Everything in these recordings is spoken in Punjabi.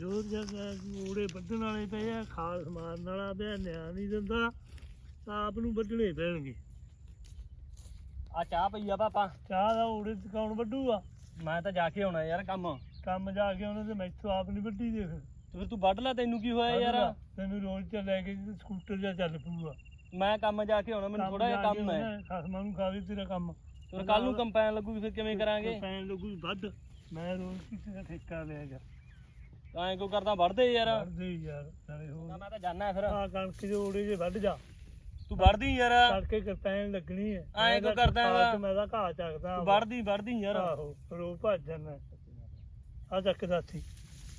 ਜੋ ਵੱਢਣ ਵਾਲੇ ਪਏ ਆ ਖਾਸ ਮਾਰਨ ਵਾਲਾ ਪਿਆ ਨਿਆਂ ਨਹੀਂ ਦਿੰਦਾ ਆਪ ਨੂੰ ਵੱਢਣੇ ਪੈਣਗੇ। ਆ ਚਾਹ ਪਈ ਆ ਪਾਪਾ। ਚਾਹ ਦਾ ਊੜੇ ਕੌਣ ਵੱਢੂਗਾ? ਮੈਂ ਤਾਂ ਜਾ ਕੇ ਆਉਣਾ ਯਾਰ ਕੰਮ। ਕੰਮ ਜਾ ਕੇ ਉਹਨੇ ਤੇ ਮੈਥੋਂ ਆਪ ਨਹੀਂ ਵੱਢੀ ਦੇਖ। ਤੇ ਫਿਰ ਤੂੰ ਵੱਢ ਲੈ ਤੈਨੂੰ ਕੀ ਹੋਇਆ ਯਾਰ? ਤੈਨੂੰ ਰੋਜ਼ ਤੇ ਲੈ ਕੇ ਸਕੂਟਰ ਜਾਂ ਚੱਲ ਪਊਗਾ। ਮੈਂ ਕੰਮ ਜਾ ਕੇ ਆਉਣਾ ਮੈਨੂੰ ਥੋੜਾ ਜਿਹਾ ਜਾ ਕੰਮ ਹੈ। ਖਸਮਾਂ ਨੂੰ ਖਾਵੇ ਤੇਰਾ ਕੰਮ। ਤੇ ਕੱਲ ਨੂੰ ਕੰਪੈਨ ਲੱਗੂਗੀ ਫਿਰ ਕਿਵੇਂ ਕਰਾਂਗੇ? ਪੈਣ ਲੱਗੂ ਵੱਢ। ਮੈਂ ਰੋਜ਼ ਕਿਸੇ ਦਾ ਠੇਕਾ ਲਿਆਗਾ ਐਂ ਕਿਉਂ ਕਰਦਾ? ਵੱਢਦੇ ਯਾਰ। ਵੱਢਦੇ ਯਾਰ ਨਾਲੇ ਹੋਰ। ਮੈਂ ਤਾਂ ਜਾਣਾ ਫਿਰ। ਆ ਕਣਕ ਊੜੇ ਜੇ ਵੱਢ ਜਾ। ਤੂੰ ਵੱਢਦੀ ਯਾਰ। ਤੜਕੇ ਕਰਪੈਨ ਲੱਗਣੀ ਹੈ ਐਂ ਕਿਉਂ ਕਰਦਾ ਹੈਗਾ? ਮੈਂ ਤਾਂ ਘਾਹ ਚੱਕਦਾ ਤੂੰ ਵੱਢਦੀ ਵੱਢਦੀ ਯਾਰ। ਆਹੋ ਰੋ ਭੱਜ ਜਾਣਾ ਆ ਚੱਕ ਦਾਤੀ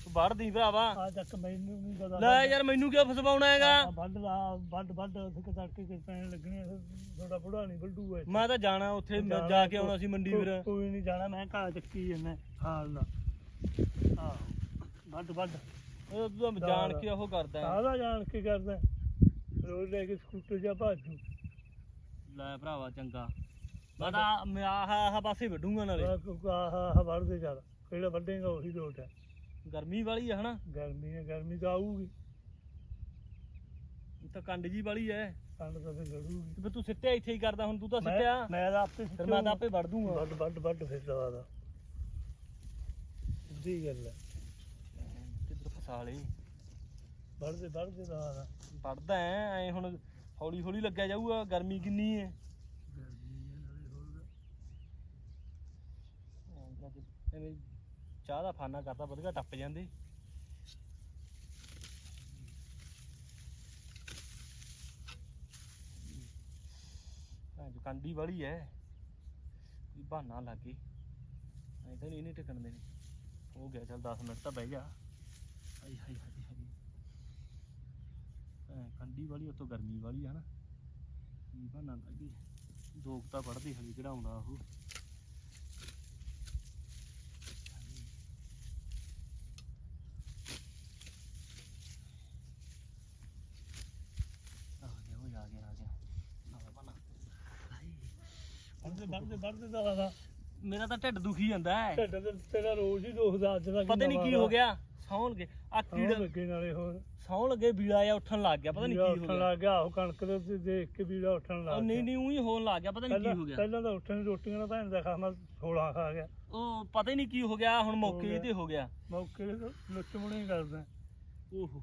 ਤੂੰ ਵੱਢਦੀ ਭਰਾਵਾ। ਆ ਚੱਕ ਮੈਨੂੰ ਨਹੀਂ ਪਤਾ ਲੈ ਯਾਰ ਮੈਨੂੰ ਕਿਉਂ ਫਸਵਾਉਣਾ ਹੈਗਾ? ਆਹ ਵੱਢ ਲਾ ਵੱਢ ਵੱਢ ਉੱਥੇ ਤੜਕੇ ਕਰਪੈਨ ਲੱਗਣੀ ਹੈ ਥੋੜਾ ਬੁੜਾ ਨਹੀਂ ਵੱਢੂਗਾ ਇੱਥੇ। ਮੈਂ ਤਾਂ ਜਾਣਾ ਉੱਥੇ ਮੈਂ ਜਾ ਕੇ ਆਉਣਾ ਸੀ ਮੰਡੀ ਫਿਰ। ਕੋਈ- ਨਹੀਂ ਜਾਣਾ ਮੈਂ ਘਾਹ ਚੱਕੀ ਜਾਂਦਾ ਹਾਲ ਦਾ। ਆਹ। ਵੱਢ ਵੱਢ ਉਹ ਤੂੰ ਜਾਣ ਕੇ ਉਹ ਕਰਦਾ ਹੈ। ਸਾਰਾ ਜਾਣ ਕੇ ਕਰਦਾ ਰੋਜ਼ ਲੈ ਕੇ ਸਕੂਟਰ ਜਾਂ ਭਾਜੂ ਲੈ ਭਰਾਵਾ ਚੰਗਾ। ਤਾਂ ਮੈਂ ਆਹ ਆਹ ਪਾਸੇ ਵੱਢੂਗਾ ਨਾਲੇ। ਆਹ ਆਹ ਵੱਢਦੇ ਚੱਲ। ਕਿਹੜਾ ਵੱਢੇਗਾ ਉਹੀ ਲੋਟ ਹੈ। ਗਰਮੀ ਵਾਲੀ ਆ ਹਨਾ? ਗਰਮੀ ਹੈ ਗਰਮੀ ਤਾਂ ਆਊਗੀ। ਇਹ ਤਾਂ ਕੰਡ ਜੀ ਵਾਲੀ ਐ ਠੰਡ ਤਾਂ ਫਿਰ ਲੜੂਗੀ ਤੇ ਫਿਰ ਤੂੰ ਸਿੱਟਿਆ ਇੱਥੇ ਹੀ ਕਰਦਾ ਹੁਣ ਤੂੰ ਤਾਂ ਸਿੱਟਿਆ। ਮੈਂ ਤਾਂ ਆਪੇ ਫਿਰ ਮੈਂ ਤਾਂ ਆਪੇ ਵੱਢ ਦੂੰਗਾ। ਵੱਡ ਵੱਡ ਵੱਡ ਫਿਰ ਦਵਾ ਦਾ। ਸਿੱਧੀ ਗੱਲ ਹੈ। ਵੱਡਦੇ ਵੱਡਦੇ ਦਵਾ ਦਾ ਵੱਢਦਾ ਐ ਐ ਹੁਣ ਹੌਲੀ ਹੌਲੀ ਲੱਗਿਆ ਜਾਊਗਾ ਗਰਮੀ ਕਿੰਨੀ ਐ। ਐਵੇਂ ਚਾਹ ਦਾ ਫਾਨਾ ਕਰਦਾ ਵਧੀਆ ਟੱਪ ਜਾਂਦੇ। ਹਾਂ ਜੋ ਕੰਡੀ ਵਾਲੀ ਐ। ਕੋਈ ਬਹਾਨਾ ਲੱਗ। ਐ ਤਾਂ ਨਹੀਂ ਨਹੀਂ ਟਿਕਣ ਦੇਣੀ। ਹੋ ਗਿਆ ਚੱਲ 10 ਮਿੰਟ ਤਾਂ ਬਹਿ ਜਾ। ਹਾਈ ਹਾਈ ਹਾਈ ਕੰਡੀ ਵਾਲੀ ਉਤੋਂ ਗਰਮੀ ਵਾਲੀ ਆ ਨਾ। ਕੀ ਬਹਾਨਾ ਲੱਗੀ ਪੜਦੀ ਹਲੀ ਕਿਹੜਾ ਆਉਂਦਾ ਉਹ। ਬਣਾ ਦਾ ਮੇਰਾ ਤਾਂ ਢਿੱਡ ਦੁਖੀ ਜਾਂਦਾ ਹੈ। ਢਿੱਡ ਤੇ ਤੇਰਾ ਰੋਜ਼ ਹੀ ਦੁਖਦਾ ਅੱਜ ਦਾ ਪਤਾ ਨਹੀਂ ਕੀ ਹੋ ਗਿਆ। ਸੌਣ ਲੱਗੇ। ਆ ਕੀੜਾ ਲੱਗੇ ਨਾਲੇ ਹੋਰ। ਸੌਣ ਲੱਗੇ ਬੀੜਾ ਆ ਉੱਠਣ ਲੱਗ ਗਿਆ ਪਤਾ ਨਹੀਂ ਕੀ ਹੋ ਉੱਠਣ ਗਿਆ। ਲੱਗ ਗਿਆ ਉਹ ਕਣਕ ਦੇ ਉੱਤੇ ਦੇਖ ਕੇ ਵੀੜਾ ਉੱਠਣ ਲੱਗ ਉਹ ਨਹੀਂ ਨਹੀਂ ਉਹੀ ਹੋਣ ਲੱਗ ਗਿਆ ਪਤਾ ਨਹੀਂ ਕੀ ਪਹਿਲਾਂ ਹੋ ਗਿਆ। ਪਹਿਲਾਂ ਤਾਂ ਉੱਠਣ ਦੀ ਰੋਟੀਆਂ ਨਾਲ ਭੈਣ ਦਾ ਖਾਣਾ 16 ਖਾ ਗਿਆ। ਉਹ ਪਤਾ ਹੀ ਨਹੀਂ ਕੀ ਹੋ ਗਿਆ ਹੁਣ ਮੌਕੇ ਗਿਆ। ਤੇ ਹੋ ਗਿਆ। ਮੌਕੇ ਤੇ ਲੁੱਚਮਣੇ ਹੀ ਕਰਦਾ। ਓਹੋ।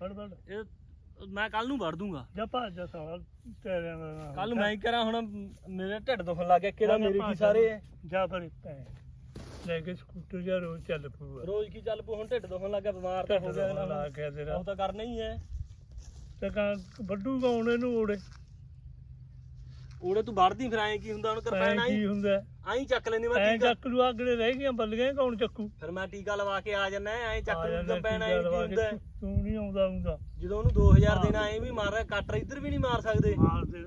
ਫੜ ਫੜ। ਇਹ ਮੈਂ ਕੱਲ ਨੂੰ ਵੜ ਦੂੰਗਾ। ਜਾ ਭੱਜ ਜਾ ਸਾਲਾ ਤੇਰੇ ਨਾਲ ਕੱਲ ਮੈਂ ਹੀ ਕਰਾਂ ਹੁਣ ਮੇਰੇ ਢਿੱਡ ਦੁਖਣ ਲੱਗ ਗਿਆ ਕਿਹੜਾ ਮੇਰੇ ਕੀ ਸਾਰੇ ਐ ਜਾ ਪਰੇ ਪੈ ਲੈ ਕੇ ਸਕੂਟਰ ਜਾਂ ਰੋਜ਼ ਚੱਲ ਪਊਗਾ। ਰੋਜ਼ ਕੀ ਚੱਲ ਪੂ ਹੁਣ ਢਿੱਡ ਦੁਖਣ ਲੱਗ ਬਿਮਾਰ ਤਾਂ ਹੋ ਗਿਆ ਲਾ ਕੇ ਤੇਰਾ। ਉਹ ਤਾਂ ਕਰਨਾ ਹੀ ਐ ਤੇ ਕਾਂ ਵੱਡੂ ਗਾਉਣ ਇਹਨੂੰ ਓੜੇ ਉਹਦੇ ਤੂੰ ਵੜਦੀ ਫਿਰ ਐਂ ਕੀ ਹੁੰਦਾ? ਹੁਣ ਐਂ ਕਰਪੈਨ ਕੀ ਹੁੰਦਾ? ਆਈ ਚੱਕ ਲੈਣੀ ਮੈਂ ਐਂ ਚੱਕ ਲੂ ਅਗਲੇ ਰਹਿ ਗਈਆਂ ਬੱਲੀਆਂ ਕੌਣ ਚੱਕੂ? ਫਿਰ ਮੈਂ ਟੀਕਾ ਲਵਾ ਕੇ ਆ ਜਾਣਾ ਐਂ ਚੱਕ ਲੂ ਆਈ ਟੀਕਾ ਕੀ ਹੁੰਦਾ? ਤੂੰ- ਨਹੀਂ ਆਉਂਦਾ ਹੁੰਦਾ। ਜਦੋਂ ਉਹਨੂੰ 2000 ਦੇਣਾ ਐਂ ਵੀ ਮਾਰ ਰਿਹਾ ਕੱਟਰ ਇੱਧਰ ਵੀ ਨਹੀਂ ਮਾਰ ਸਕਦੇ। ਮਾਰ ਦੇ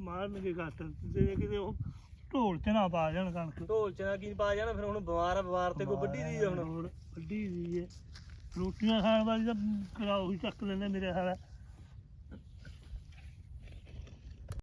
ਮਾਰਨਗੇ ਘੱਟ ਜੇ ਕਿਤੇ ਉਹ ਢੋਲ ਚ ਨਾ ਪਾ ਜਾਣ ਕਣਕ। ਢੋਲ ਚ ਨਾ ਕੀ ਪਾ ਜਾਣਾ ਫਿਰ ਹੁਣ ਬਿਮਾਰ ਆ ਬਿਮਾਰ ਤੇ ਕੋਈ ਵੱਡੀ ਦੀ ਹੁਣ। ਹੋਰ ਵੱਡੀ ਦੀ ਹੈ ਰੋਟੀਆਂ ਖਾਣ ਵਾਲੀ ਤਾਂ ਕਰਾਓ ਹੀ ਚੱਕ ਲੈਂਦੇ ਮੇਰੇ ਹਾਲ